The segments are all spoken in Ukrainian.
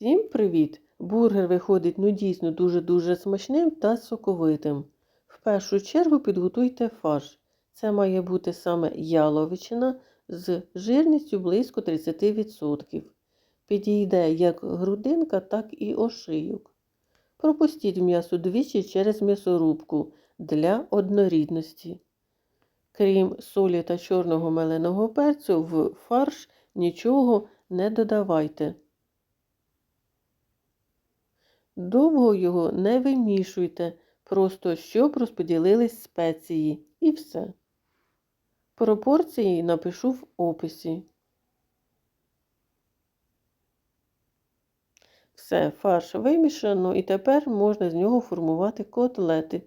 Всім привіт! Бургер виходить ну дійсно дуже-дуже смачним та соковитим. В першу чергу підготуйте фарш. Це має бути саме яловичина з жирністю близько 30%. Підійде як грудинка, так і ошийок. Пропустіть м'ясо двічі через м'ясорубку для однорідності. Крім солі та чорного меленого перцю, в фарш нічого не додавайте. Довго його не вимішуйте, просто щоб розподілились спеції і все. Пропорції напишу в описі. Все, фарш вимішано і тепер можна з нього формувати котлети.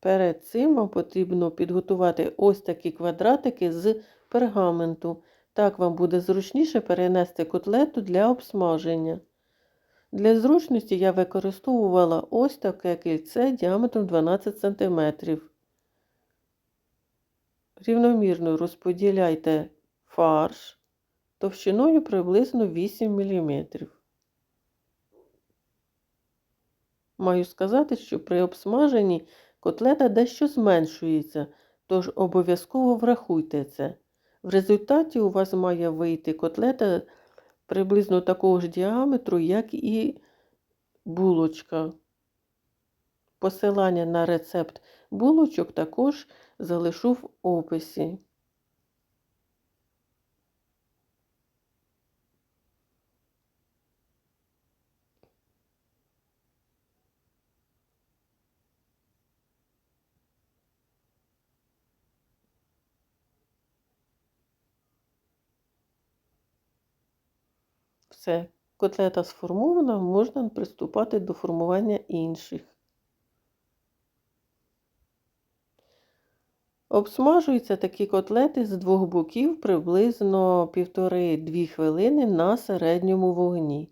Перед цим вам потрібно підготувати ось такі квадратики з пергаменту. Так вам буде зручніше перенести котлету для обсмаження. Для зручності я використовувала ось таке кільце діаметром 12 см. Рівномірно розподіляйте фарш товщиною приблизно 8 мм. Маю сказати, що при обсмаженні котлета дещо зменшується, тож обов'язково врахуйте це. В результаті у вас має вийти котлета приблизно такого ж діаметру, як і булочка. Посилання на рецепт булочок також залишу в описі. Все, котлета сформована, можна приступати до формування інших. Обсмажуються такі котлети з двох боків приблизно 1,5-2 хвилини на середньому вогні.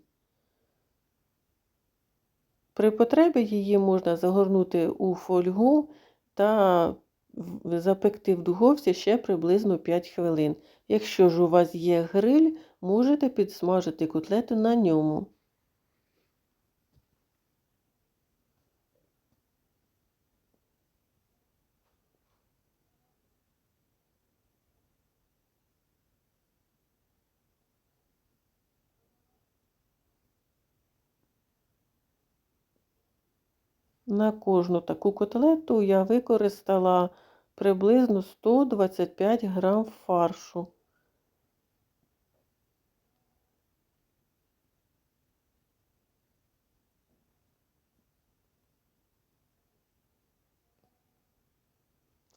При потребі її можна загорнути у фольгу та запекти в духовці ще приблизно 5 хвилин. Якщо ж у вас є гриль, можете підсмажити котлету на ньому. На кожну таку котлету я використала приблизно 125 грам фаршу.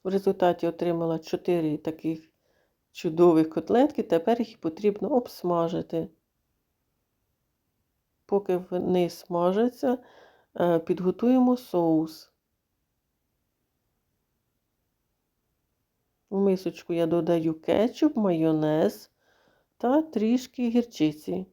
В результаті отримала 4 таких чудових котлетки, тепер їх потрібно обсмажити. Поки вони смажаться, е, підготуємо соус. В мисочку я додаю кетчуп, майонез та трішки гірчиці.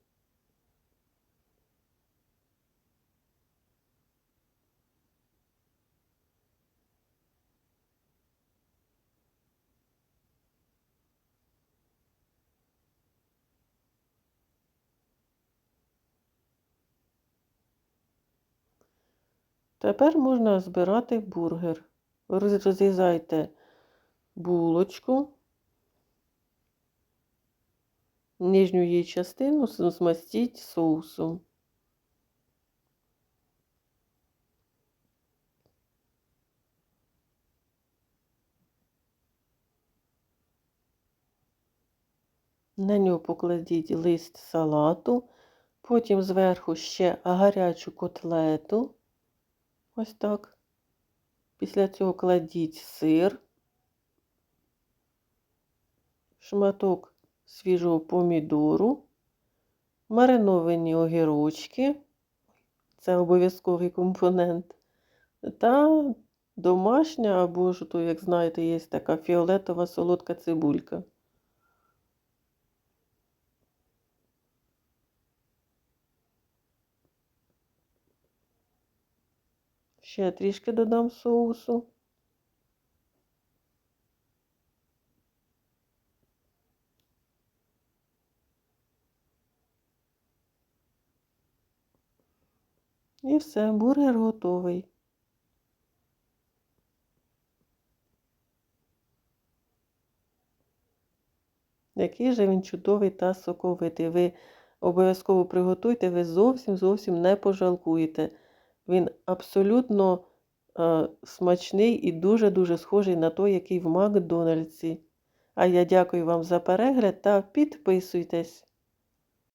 Тепер можна збирати бургер. Розрізайте булочку, нижню її частину змастіть соусом. На нього покладіть лист салату, потім зверху ще гарячу котлету. Ось так. Після цього кладіть сир, шматок свіжого помідору, мариновані огірочки, це обов'язковий компонент, та домашня, або ж, то, як знаєте, є така фіолетова солодка цибулька. Ще трішки додам соусу. І все, бургер готовий. Який же він чудовий та соковитий. Ви обов'язково приготуйте, ви зовсім-зовсім не пожалкуєте. Він абсолютно е, смачний і дуже-дуже схожий на той, який в Макдональдсі. А я дякую вам за перегляд та підписуйтесь.